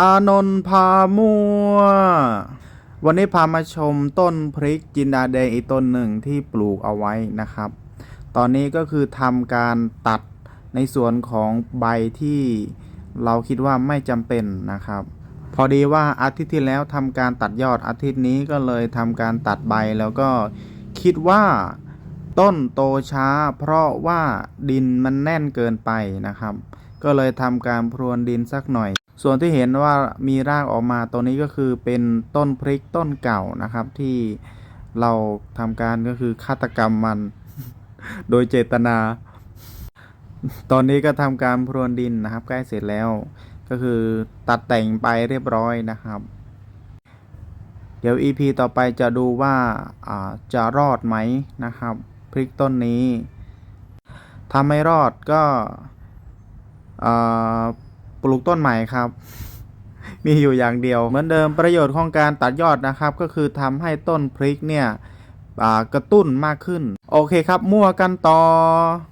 อานนท์พามัว วันนี้พามาชมต้นพริกจินดาแดงอีกต้นหนึ่งที่ปลูกเอาไว้นะครับ ตอนนี้ก็คือทำการตัดในส่วนของใบที่เราคิดว่าไม่จำเป็นนะครับ พอดีว่าอาทิตย์ที่แล้วทำการตัดยอดอาทิตย์นี้ก็เลยทำการตัดใบแล้วก็คิดว่าต้นโตช้า เพราะว่าดินมันแน่นเกินไปนะครับ ก็เลยทำการพรวนดินสักหน่อย ส่วนที่เห็นว่ามีรากออกมาตัวนี้ก็คือเป็นต้นพริกต้นเก่านะครับที่เราทำการก็คือฆาตกรรมมัน โดยเจตนา ตอนนี้ก็ทำการพรวนดินนะครับ ใกล้เสร็จแล้ว ก็คือตัดแต่งไปเรียบร้อยนะครับ เดี๋ยว EP ต่อไปจะดูว่าอ่าจะรอดไหมนะครับ พริกต้นนี้ถ้าไม่รอดก็อ่า ปลูกต้นใหม่ครับ มีอยู่อย่างเดียว เหมือนเดิมประโยชน์ของการตัดยอดนะครับ ก็คือทำให้ต้นพริกเนี่ยกระตุ้นมากขึ้น โอเคครับมั่วกันต่อ